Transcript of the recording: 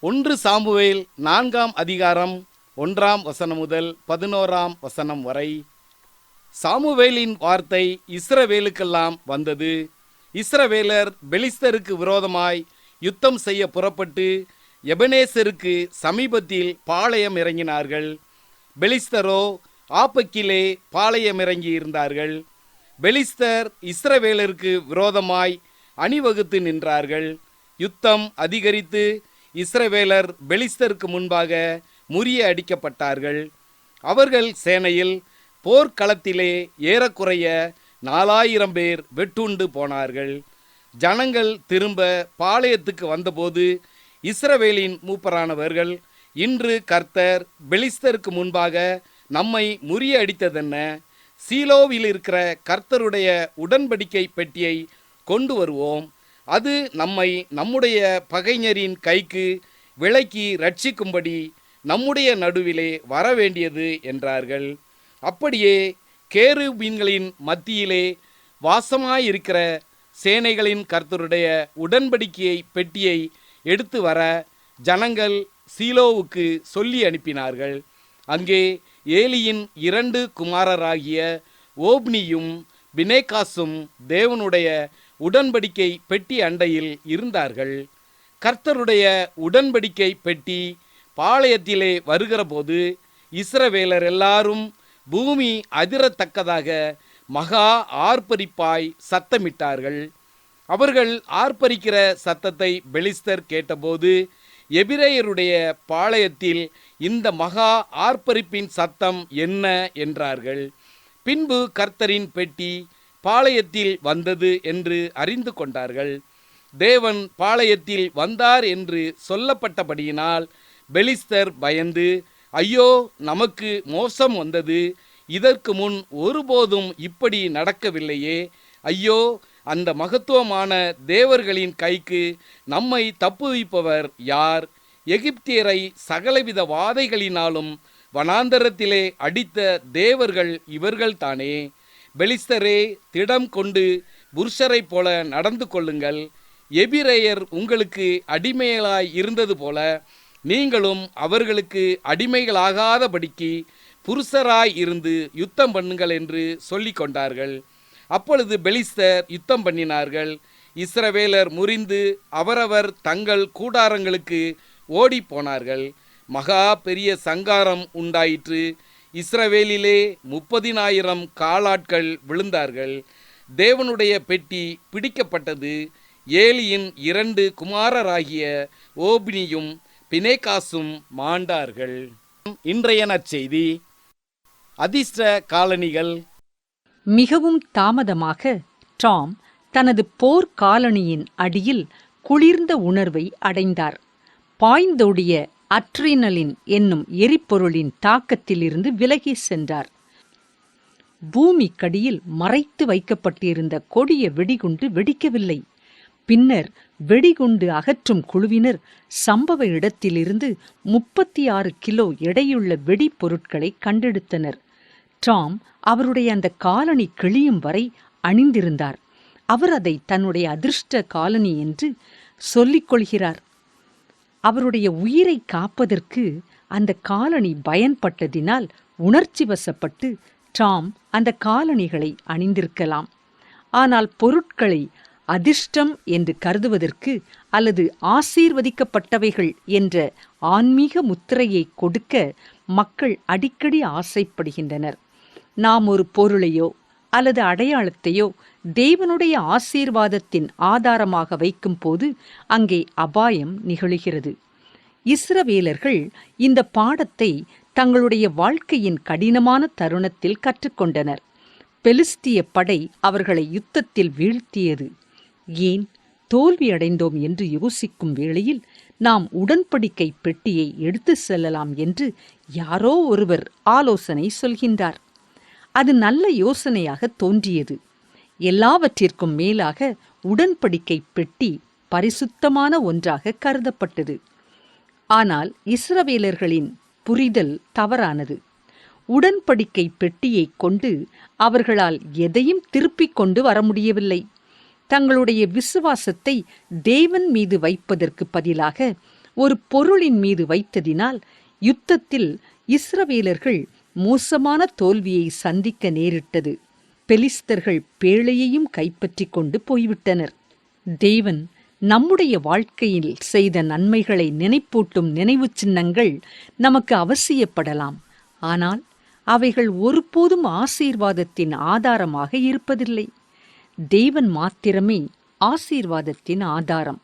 ஒன்று சாமுவேல் நான்காம் அதிகாரம் ஒன்றாம் வசனம் முதல் பதினோராம் வசனம் வரை. சாமுவேலின் வார்த்தை இஸ்ரவேலுக்கெல்லாம் வந்தது. இஸ்ரவேலர் பெலிஸ்தருக்கு விரோதமாய் யுத்தம் செய்ய புறப்பட்டு எபனேசருக்கு சமீபத்தில் பாளையம் இறங்கினார்கள். பெலிஸ்தரோ ஆப்பக்கிலே பாளையம் இறங்கி இருந்தார்கள். பெலிஸ்தர் இஸ்ரவேலருக்கு விரோதமாய் அணிவகுத்து நின்றார்கள். யுத்தம் அதிகரித்து இஸ்ரவேலர் பெலிஸ்தருக்கு முன்பாக முறிய அடிக்கப்பட்டார்கள். அவர்கள் சேனையில் போர்க்களத்திலே ஏறக்குறைய நாலாயிரம் பேர் வெட்டுண்டு போனார்கள். ஜனங்கள் திரும்ப பாளையத்துக்கு வந்தபோது இஸ்ரவேலின் மூப்பரானவர்கள் இன்று கர்த்தர் பெலிஸ்தருக்கு முன்பாக நம்மை முறியடித்ததென்ன சீலோவில் இருக்கிற கர்த்தருடைய உடன்படிக்கை பெட்டியை கொண்டு வருவோம். அது நம்மை நம்முடைய பகைஞரின் கைக்கு விலக்கி ரட்சிக்கும்படி நம்முடைய நடுவிலே வரவேண்டியது என்றார்கள். அப்படியே கேருபீன்களின் மத்தியிலே வாசமாயிருக்கிற சேனைகளின் கர்த்தருடைய உடன்படிக்கையை பெட்டியை எடுத்து வர ஜனங்கள் சீலோவுக்கு சொல்லி அனுப்பினார்கள். அங்கே ஏலியின் இரண்டு குமாரராகிய ஓப்னியும் பினேகாசும் தேவனுடைய உடன்படிக்கை பெட்டி அண்டையில் இருந்தார்கள். கர்த்தருடைய உடன்படிக்கை பெட்டி பாளையத்திலே வருகிறபோது இஸ்ரவேலர் எல்லாரும் பூமி அதிரத்தக்கதாக மகா ஆர்ப்பரிப்பாய் சத்தமிட்டார்கள். அவர்கள் ஆர்ப்பரிக்கிற சத்தத்தை பெலிஸ்தர் கேட்டபோது எபிரேயருடைய பாளையத்தில் இந்த மகா ஆர்ப்பரிப்பின் சத்தம் என்ன? என்றார்கள். பின்பு கர்த்தரின் பெட்டி பாளையத்தில் வந்தது என்று அறிந்து கொண்டார்கள். தேவன் பாளையத்தில் வந்தார் என்று சொல்லப்பட்டபடியினால் பெலிஸ்தர் பயந்து ஐயோ நமக்கு மோசம் வந்தது. இதற்கு முன் ஒருபோதும் இப்படி நடக்கவில்லையே. ஐயோ அந்த மகத்துவமான தேவர்களின் கைக்கு நம்மை தப்புவிப்பவர் யார்? எகிப்தியரை சகலவித வாதைகளினாலும் வனாந்தரத்திலே அடித்த தேவர்கள் இவர்கள்தானே. பெலிஸ்தரே திடம் கொண்டு புருஷரைப் போல நடந்து கொள்ளுங்கள். எபிரேயர் உங்களுக்கு அடிமைகளாய் இருந்தது போல நீங்களும் அவர்களுக்கு அடிமைகளாகாதபடிக்கு புருஷராய் இருந்து யுத்தம் பண்ணுங்கள் என்று சொல்லி கொண்டார்கள். அப்பொழுது பெலிஸ்தர் யுத்தம் பண்ணினார்கள். இஸ்ரவேலர் முறிந்து அவரவர் தங்கள் கூடாரங்களுக்கு ஓடிப்போனார்கள் மகா பெரிய சங்காரம் உண்டாயிற்று. இஸ்ரவேலிலே முப்பதினாயிரம் காலாட்கள் விழுந்தார்கள். தேவனுடைய பெட்டி பிடிக்கப்பட்டது. ஏலியின் இரண்டு குமாரராகிய ஓபினியும் பினேகாசும் மாண்டார்கள். இன்றைய நற்செய்தி. அதிர்ஷ்ட காலணிகள். மிகவும் தாமதமாக டாம் தனது போர் காலணியின் அடியில் குளிர்ந்த உணர்வை அடைந்தார். பாய்ந்தோடிய அட்ரினலின் என்னும் எரிபொருளின் தாக்கத்திலிருந்து விலகி சென்றார். பூமிக்கடியில் மறைத்து வைக்கப்பட்டிருந்த கொடிய வெடிகுண்டு வெடிக்கவில்லை. பின்னர் வெடிகுண்டு அகற்றும் குழுவினர் சம்பவ இடத்திலிருந்து முப்பத்தி ஆறு கிலோ எடையுள்ள வெடிப்பொருட்களை கண்டெடுத்தனர். டாம் அவருடைய அந்த காலனி கிழியும் வரை அணிந்திருந்தார். அவர் அதை தன்னுடைய அதிர்ஷ்ட காலனி என்று சொல்லிக் கொள்கிறார். அவருடைய உயிரை காப்பதற்கு அந்த காலணி பயன்பட்டதினால் உணர்ச்சி வசப்பட்டு டாம் அந்த காலணிகளை அணிந்திருக்கலாம். ஆனால் பொருட்களை அதிர்ஷ்டம் என்று கருதுவதற்கு அல்லது ஆசீர்வதிக்கப்பட்டவைகள் என்ற ஆன்மீக முத்திரையை கொடுக்க மக்கள் அடிக்கடி ஆசைப்படுகின்றனர். நாம் ஒரு பொருளையோ அல்லது அடையாளத்தையோ தேவனுடைய ஆசீர்வாதத்தின் ஆதாரமாக வைக்கும் போது அங்கே அபாயம் நிகழுகிறது. இஸ்ரவேலர்கள் இந்த பாடத்தை தங்களுடைய வாழ்க்கையின் கடினமான தருணத்தில் கற்றுக்கொண்டனர். பெலிஸ்திய படை அவர்களை யுத்தத்தில் வீழ்த்தியது. ஏன்? தோல்வியடைந்தோம் என்று யோசிக்கும் வேளையில் நாம் உடன்படிக்கை பெட்டியை எடுத்து செல்லலாம் என்று யாரோ ஒருவர் ஆலோசனை சொல்கின்றார். அது நல்ல யோசனையாக தோன்றியது. எல்லாவற்றிற்கும் மேலாக உடன்படிக்கை பெட்டி பரிசுத்தமான ஒன்றாக கருதப்பட்டது. ஆனால் இஸ்ரவேலர்களின் புரிதல் தவறானது. உடன்படிக்கை பெட்டியை கொண்டு அவர்களால் எதையும் திருப்பிக் கொண்டு வர முடியவில்லை. தங்களுடைய விசுவாசத்தை தேவன் மீது வைப்பதற்கு பதிலாக ஒரு பொருளின் மீது வைத்ததினால் யுத்தத்தில் இஸ்ரவேலர்கள் மோசமான தோல்வியை சந்திக்க நேரிட்டது. பெலிஸ்தர்கள் பேழையையும் கைப்பற்றிக் கொண்டு போய்விட்டனர். தேவன் நம்முடைய வாழ்க்கையில் செய்த நன்மைகளை நினைப்பூட்டும் நினைவுச் சின்னங்கள் நமக்கு அவசியப்படலாம். ஆனால் அவைகள் ஒருபோதும் ஆசீர்வாதத்தின் ஆதாரமாக இருப்பதில்லை. தேவன் மாத்திரமே ஆசீர்வாதத்தின் ஆதாரம்.